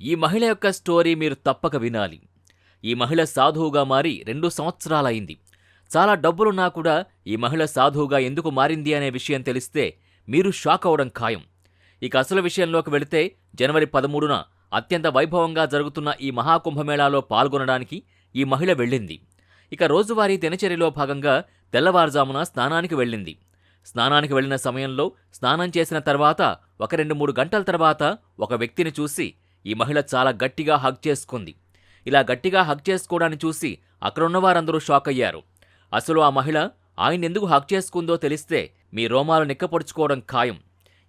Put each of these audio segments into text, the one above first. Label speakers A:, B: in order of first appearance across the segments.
A: ఈ మహిళ యొక్క స్టోరీ మీరు తప్పక వినాలి. ఈ మహిళ సాధువుగా మారి రెండు సంవత్సరాలైంది చాలా డబ్బులున్నా కూడా ఈ మహిళ సాధువుగా ఎందుకు మారింది అనే విషయం తెలిస్తే మీరు షాక్ అవడం ఖాయం. ఇక అసలు విషయంలోకి వెళితే జనవరి పదమూడున అత్యంత వైభవంగా జరుగుతున్న ఈ మహాకుంభమేళాలో పాల్గొనడానికి ఈ మహిళ వెళ్ళింది. ఇక రోజువారీ దినచర్యలో భాగంగా తెల్లవారుజామున స్నానానికి వెళ్ళింది. స్నానానికి వెళ్ళిన సమయంలో స్నానం చేసిన తర్వాత ఒక రెండు మూడు గంటల తర్వాత ఒక వ్యక్తిని చూసి ఈ మహిళ చాలా గట్టిగా హగ్ చేసుకుంది. ఇలా గట్టిగా హగ్ చేసుకోవడాన్ని చూసి అక్కడున్న వారందరూ షాక్ అయ్యారు. అసలు ఆ మహిళ ఆయన ఎందుకు హగ్ చేసుకుందో తెలిస్తే మీ రోమాలు నిక్కపొడుచుకోవడం ఖాయం.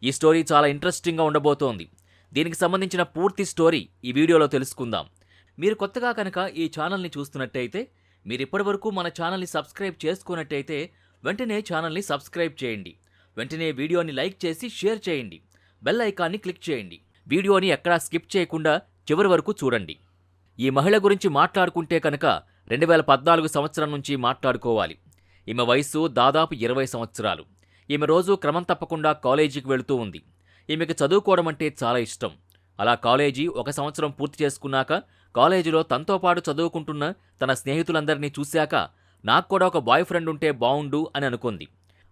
A: ఈ స్టోరీ చాలా ఇంట్రెస్టింగ్గా ఉండబోతోంది. దీనికి సంబంధించిన పూర్తి స్టోరీ ఈ వీడియోలో తెలుసుకుందాం. మీరు కొత్తగా కనుక ఈ ఛానల్ని చూస్తున్నట్టయితే మీరు ఇప్పటివరకు మన ఛానల్ని సబ్స్క్రైబ్ చేసుకున్నట్టయితే వెంటనే ఛానల్ని సబ్స్క్రైబ్ చేయండి. వెంటనే వీడియోని లైక్ చేసి షేర్ చేయండి. బెల్ ఐకాన్ని క్లిక్ చేయండి. వీడియోని ఎక్కడా స్కిప్ చేయకుండా చివరి వరకు చూడండి. ఈ మహిళ గురించి మాట్లాడుకుంటే కనుక రెండు వేల పద్నాలుగు సంవత్సరం నుంచి మాట్లాడుకోవాలి. ఈమె వయస్సు దాదాపు ఇరవై సంవత్సరాలు. ఈమె రోజు క్రమం తప్పకుండా కాలేజీకి వెళుతూ ఉంది. ఈమెకి చదువుకోవడం అంటే చాలా ఇష్టం. అలా కాలేజీ ఒక సంవత్సరం పూర్తి చేసుకున్నాక కాలేజీలో తనతో పాటు చదువుకుంటున్న తన స్నేహితులందరినీ చూశాక నాకు కూడా ఒక బాయ్ ఫ్రెండ్ ఉంటే బావుండు అని అనుకుంది.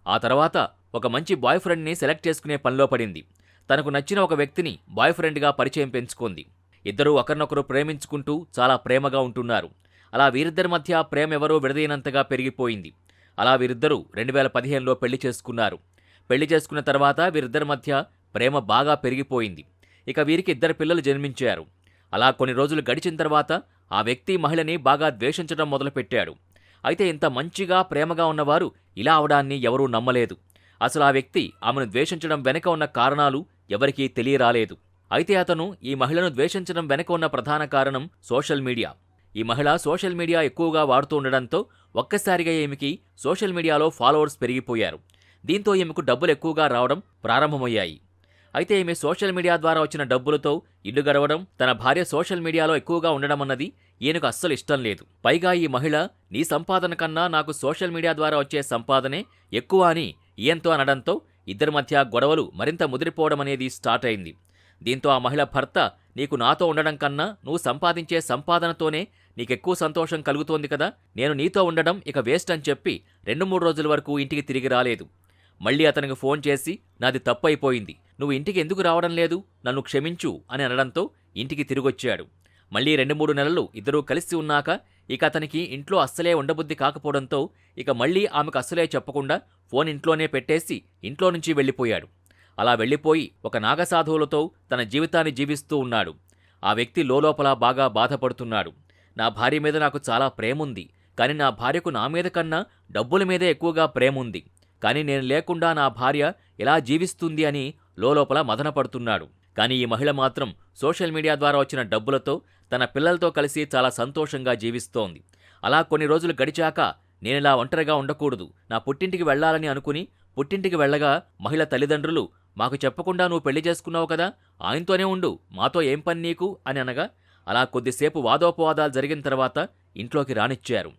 A: ఆ తర్వాత ఒక మంచి బాయ్ ఫ్రెండ్ని సెలెక్ట్ చేసుకునే పనిలో పడింది. తనకు నచ్చిన ఒక వ్యక్తిని బాయ్ ఫ్రెండ్గా పరిచయం పెంచుకుంది. ఇద్దరూ ఒకరినొకరు ప్రేమించుకుంటూ చాలా ప్రేమగా ఉంటున్నారు. అలా వీరిద్దరి మధ్య ప్రేమ ఎవరో విడదీయనంతగా పెరిగిపోయింది. అలా వీరిద్దరూ రెండు వేల పదిహేనులో పెళ్ళి చేసుకున్నారు. పెళ్ళి చేసుకున్న తర్వాత వీరిద్దరి మధ్య ప్రేమ బాగా పెరిగిపోయింది. ఇక వీరికి ఇద్దరు పిల్లలు జన్మించారు. అలా కొన్ని రోజులు గడిచిన తర్వాత ఆ వ్యక్తి మహిళని బాగా ద్వేషించడం మొదలుపెట్టాడు. అయితే ఇంత మంచిగా ప్రేమగా ఉన్నవారు ఇలా అవడాన్ని ఎవరూ నమ్మలేదు. అసలు ఆ వ్యక్తి ఆమెను ద్వేషించడం వెనక ఉన్న కారణాలు ఎవరికీ తెలియరాలేదు. అయితే అతను ఈ మహిళను ద్వేషించడం వెనక ఉన్న ప్రధాన కారణం సోషల్ మీడియా. ఈ మహిళ సోషల్ మీడియా ఎక్కువగా వాడుతూ ఉండడంతో ఒక్కసారిగా ఈమెకి సోషల్ మీడియాలో ఫాలోవర్స్ పెరిగిపోయారు. దీంతో ఈమెకు డబ్బులు ఎక్కువగా రావడం ప్రారంభమయ్యాయి. అయితే ఈమె సోషల్ మీడియా ద్వారా వచ్చిన డబ్బులతో ఇల్లు గడవడం తన భార్య సోషల్ మీడియాలో ఎక్కువగా ఉండడం అన్నది ఈయనకు అస్సలు ఇష్టం లేదు. పైగా ఈ మహిళ నీ సంపాదన కన్నా నాకు సోషల్ మీడియా ద్వారా వచ్చే సంపాదనే ఎక్కువ అని ఈయంతో అనడంతో ఇద్దరి మధ్య గొడవలు మరింత ముదిరిపోవడం అనేది స్టార్ట్ అయింది. దీంతో ఆ మహిళ భర్త నీకు నాతో ఉండడం కన్నా నువ్వు సంపాదించే సంపాదనతోనే నీకెక్కువ సంతోషం కలుగుతోంది కదా నేను నీతో ఉండడం ఇక వేస్ట్ అని చెప్పి రెండు మూడు రోజుల వరకు ఇంటికి తిరిగి రాలేదు. మళ్ళీ అతనికి ఫోన్ చేసి నాది తప్పు అయిపోయింది నువ్వు ఇంటికి ఎందుకు రావడం లేదు నన్ను క్షమించు అని అనడంతో ఇంటికి తిరిగొచ్చాడు. మళ్ళీ రెండు మూడు నెలలు ఇద్దరూ కలిసి ఉన్నాక ఇక అతనికి ఇంట్లో అస్సలే ఉండబుద్ధి కాకపోవడంతో ఇక మళ్ళీ ఆమెకు అస్సలే చెప్పకుండా ఫోన్ ఇంట్లోనే పెట్టేసి ఇంట్లో నుంచి వెళ్ళిపోయాడు. అలా వెళ్ళిపోయి ఒక నాగసాధువులతో తన జీవితాన్ని జీవిస్తూ ఉన్నాడు. ఆ వ్యక్తి లోలోపల బాగా బాధపడుతున్నాడు. నా భార్య మీద నాకు చాలా ప్రేముంది. కానీ నా భార్యకు నా మీద కన్నా డబ్బుల మీదే ఎక్కువగా ప్రేముంది. కానీ నేను లేకుండా నా భార్య ఎలా జీవిస్తుంది అని లోలోపల మదనపడుతున్నాడు కానీ ఈ మహిళ మాత్రం సోషల్ మీడియా ద్వారా వచ్చిన డబ్బులతో తన పిల్లలతో కలిసి చాలా సంతోషంగా జీవిస్తోంది. అలా కొన్ని రోజులు గడిచాక నేనిలా ఒంటరిగా ఉండకూడదు. నా పుట్టింటికి వెళ్ళాలని అనుకుని పుట్టింటికి వెళ్ళగా మహిళ తల్లిదండ్రులు మాకు చెప్పకుండా నువ్వు పెళ్ళి చేసుకున్నావు కదా ఆయనతోనే ఉండు మాతో ఏం పని నీకు? అని అనగా అలా కొద్దిసేపు వాదోపవాదాలు జరిగిన తర్వాత ఇంట్లోకి రానిచ్చారు.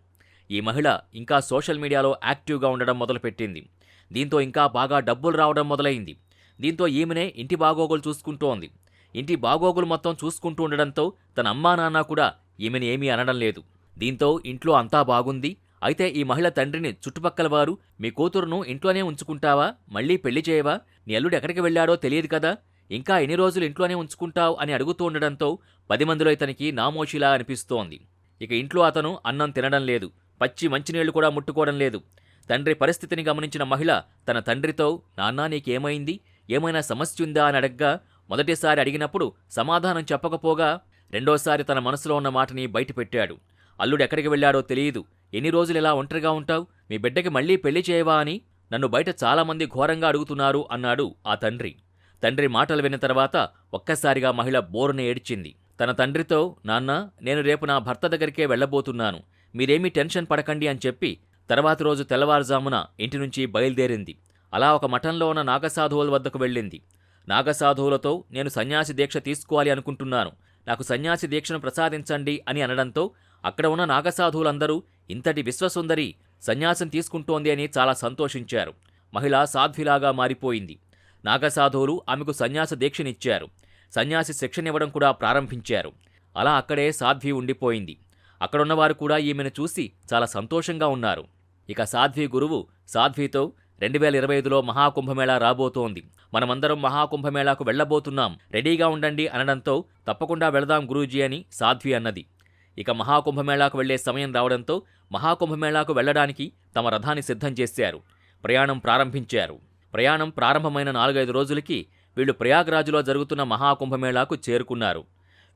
A: ఈ మహిళ ఇంకా సోషల్ మీడియాలో యాక్టివ్గా ఉండడం మొదలుపెట్టింది. దీంతో ఇంకా బాగా డబ్బులు రావడం మొదలైంది. దీంతో ఈమెనే ఇంటి బాగోగులు చూసుకుంటోంది. ఇంటి బాగోగులు మొత్తం చూసుకుంటూ ఉండడంతో తన అమ్మా నాన్న కూడా ఈమెను ఏమీ అనడం లేదు. దీంతో ఇంట్లో అంతా బాగుంది. అయితే ఈ మహిళ తండ్రిని చుట్టుపక్కల వారు మీ కూతురును ఇంట్లోనే ఉంచుకుంటావా? మళ్ళీ పెళ్ళి చేయవా? నీ అల్లుడు ఎక్కడికి వెళ్ళాడో తెలియదు కదా? ఇంకా ఎన్ని రోజులు ఇంట్లోనే ఉంచుకుంటావు? అని అడుగుతూ ఉండడంతో పది మందిలో ఇతనికి నామోషిలా అనిపిస్తోంది. ఇక ఇంట్లో అతను అన్నం తినడం లేదు. పచ్చి మంచినీళ్ళు కూడా ముట్టుకోవడం లేదు. తండ్రి పరిస్థితిని గమనించిన మహిళ తన తండ్రితో నాన్నా నీకేమైంది? ఏమైనా సమస్య ఉందా? అని అడగ్గా మొదటిసారి అడిగినప్పుడు సమాధానం చెప్పకపోగా రెండోసారి తన మనసులో ఉన్న మాటని బయటపెట్టాడు. అల్లుడు ఎక్కడికి వెళ్ళాడో తెలియదు. ఎన్ని రోజులు ఇలా ఒంటరిగా ఉంటావు? మీ బిడ్డకి మళ్ళీ పెళ్ళి చేయవా అని? నన్ను బయట చాలామంది ఘోరంగా అడుగుతున్నారు అన్నాడు ఆ తండ్రి. తండ్రి మాటలు విన్న తర్వాత ఒక్కసారిగా మహిళ బోరున ఏడ్చింది. తన తండ్రితో నాన్న నేను రేపు నా భర్త దగ్గరికే వెళ్ళబోతున్నాను. మీరేమీ టెన్షన్ పడకండి అని చెప్పి తర్వాతి రోజు తెల్లవారుజామున ఇంటి నుంచి బయలుదేరింది. అలా ఒక మఠంలో ఉన్న నాగసాధువుల వద్దకు వెళ్ళింది. నాగసాధువులతో నేను సన్యాసి దీక్ష తీసుకోవాలి అనుకుంటున్నాను. నాకు సన్యాసి దీక్షను ప్రసాదించండి అని అనడంతో అక్కడ ఉన్న నాగసాధువులందరూ ఇంతటి విశ్వసుందరి సన్యాసం తీసుకుంటోంది అని చాలా సంతోషించారు. మహిళ సాధ్విలాగా మారిపోయింది. నాగసాధువులు ఆమెకు సన్యాస దీక్షనిచ్చారు. సన్యాసి శిక్షణ ఇవ్వడం కూడా ప్రారంభించారు. అలా అక్కడే సాధ్వి ఉండిపోయింది. అక్కడున్నవారు కూడా ఈమెను చూసి చాలా సంతోషంగా ఉన్నారు. ఇక సాధ్వి గురువు సాధ్వితో రెండు వేల ఇరవై ఐదులో మహాకుంభమేళా రాబోతోంది. మనమందరం మహాకుంభమేళాకు వెళ్ళబోతున్నాం. రెడీగా ఉండండి అనడంతో తప్పకుండా వెళదాం గురూజీ అని సాధ్వి అన్నది. ఇక మహాకుంభమేళాకు వెళ్ళే సమయం రావడంతో మహాకుంభమేళాకు వెళ్ళడానికి తమ రథాన్ని సిద్ధం చేశారు. ప్రయాణం ప్రారంభించారు. ప్రయాణం ప్రారంభమైన నాలుగైదు రోజులకి వీళ్ళు ప్రయాగ్రాజులో జరుగుతున్న మహాకుంభమేళాకు చేరుకున్నారు.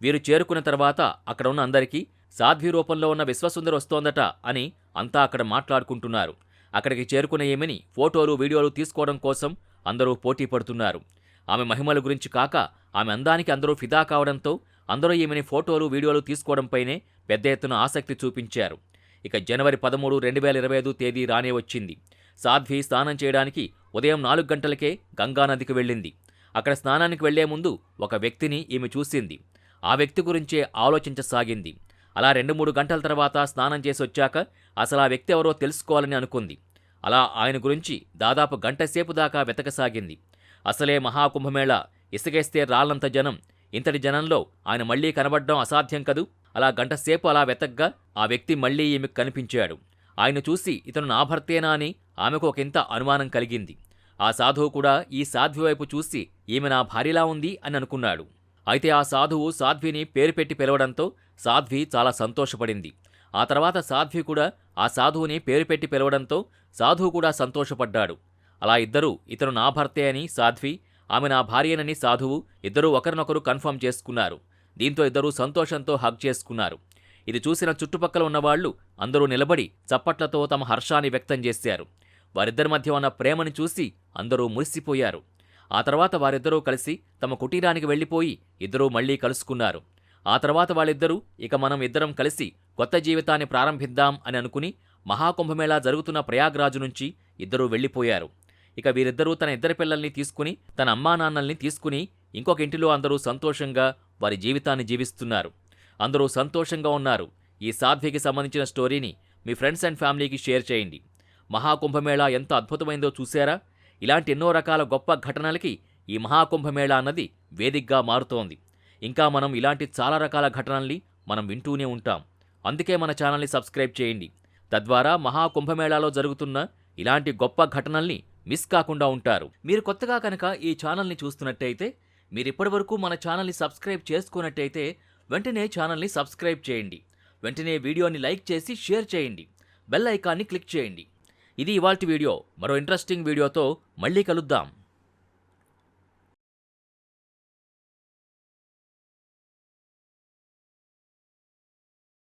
A: వీరు చేరుకున్న తర్వాత అక్కడ ఉన్న అందరికీ సాధ్వి రూపంలో ఉన్న విశ్వసుందరి వస్తోందట అని అంతా అక్కడ మాట్లాడుకుంటున్నారు. అక్కడికి చేరుకున్న ఫోటోలు వీడియోలు తీసుకోవడం కోసం అందరూ పోటీ పడుతున్నారు. ఆమె మహిమల గురించి కాక ఆమె అందానికి అందరూ ఫిదా కావడంతో అందరూ ఈమెని ఫోటోలు వీడియోలు తీసుకోవడంపైనే పెద్ద ఎత్తున ఆసక్తి చూపించారు. ఇక జనవరి పదమూడు రెండు వేల ఇరవై ఐదు తేదీ రానే వచ్చింది. సాధ్వి స్నానం చేయడానికి ఉదయం నాలుగు గంటలకే గంగానదికి వెళ్ళింది. అక్కడ స్నానానికి వెళ్ళే ముందు ఒక వ్యక్తిని ఈమె చూసింది. ఆ వ్యక్తి గురించే ఆలోచించసాగింది. అలా రెండు మూడు గంటల తర్వాత స్నానం చేసి వచ్చాక అసలు ఆ వ్యక్తి ఎవరో తెలుసుకోవాలని అనుకుంది. అలా ఆయన గురించి దాదాపు గంటసేపు దాకా వెతకసాగింది. అసలే మహాకుంభమేళ ఇసుకేస్తే రాళ్ళంత జనం ఇంతటి జనంలో ఆయన మళ్ళీ కనబడడం అసాధ్యం కదూ? అలా గంటసేపు అలా వెతగ్గా ఆ వ్యక్తి మళ్ళీ ఈమెకు కనిపించాడు. ఆయన చూసి ఇతను నా భర్తేనా అని ఆమెకు ఒకంత అనుమానం కలిగింది. ఆ సాధువు కూడా ఈ సాధ్వి వైపు చూసి ఈమె నా భార్యలా ఉంది అని అనుకున్నాడు. అయితే ఆ సాధువు సాధ్విని పేరు పెట్టి పిలవడంతో సాధ్వి చాలా సంతోషపడింది. ఆ తర్వాత సాధ్వి కూడా ఆ సాధువుని పేరు పెట్టి పిలవడంతో సాధువు కూడా సంతోషపడ్డాడు. అలా ఇద్దరూ ఇతను నా భర్తే అని సాధ్వి ఆమె నా భార్యనని సాధువు ఇద్దరూ ఒకరినొకరు కన్ఫర్మ్ చేసుకున్నారు. దీంతో ఇద్దరూ సంతోషంతో హగ్ చేసుకున్నారు. ఇది చూసిన చుట్టుపక్కల ఉన్నవాళ్ళు అందరూ నిలబడి చప్పట్లతో తమ హర్షాన్ని వ్యక్తం చేశారు. వారిద్దరి మధ్య ఉన్న ప్రేమని చూసి అందరూ మురిసిపోయారు. ఆ తర్వాత వారిద్దరూ కలిసి తమ కుటీరానికి వెళ్ళిపోయి ఇద్దరూ మళ్ళీ కలుసుకున్నారు. ఆ తర్వాత వాళ్ళిద్దరూ ఇక మనం ఇద్దరం కలిసి కొత్త జీవితాన్ని ప్రారంభిద్దాం అని అనుకుని మహాకుంభమేళా జరుగుతున్న ప్రయాగ్రాజు నుంచి ఇద్దరూ వెళ్ళిపోయారు. ఇక వీరిద్దరూ తన ఇద్దరి పిల్లల్ని తీసుకుని తన అమ్మా నాన్నల్ని తీసుకుని ఇంకొక ఇంటిలో అందరూ సంతోషంగా వారి జీవితాన్ని జీవిస్తున్నారు. అందరూ సంతోషంగా ఉన్నారు. ఈ సాధ్వికి సంబంధించిన స్టోరీని మీ ఫ్రెండ్స్ అండ్ ఫ్యామిలీకి షేర్ చేయండి. మహాకుంభమేళా ఎంత అద్భుతమైందో చూశారా? ఇలాంటి ఎన్నో రకాల గొప్ప ఘటనలకి ఈ మహాకుంభమేళా అన్నది వేదికగా మారుతోంది. ఇంకా మనం ఇలాంటి చాలా రకాల ఘటనల్ని మనం వింటూనే ఉంటాం. అందుకే మన ఛానల్ని సబ్స్క్రైబ్ చేయండి. తద్వారా మహాకుంభమేళాలో జరుగుతున్న ఇలాంటి గొప్ప ఘటనల్ని మిస్ కాకుండా ఉంటారు. మీరు కొత్తగా కనుక ఈ ఛానల్ని చూస్తున్నట్టయితే మీరు ఇప్పటివరకు మన ఛానల్ని సబ్స్క్రైబ్ చేసుకున్నట్టయితే వెంటనే ఛానల్ని సబ్స్క్రైబ్ చేయండి. వెంటనే వీడియోని లైక్ చేసి షేర్ చేయండి. బెల్ ఐకాన్ని క్లిక్ చేయండి. ఇది ఇవాల్టి వీడియో. మరో ఇంట్రెస్టింగ్ వీడియోతో మళ్ళీ కలుద్దాం.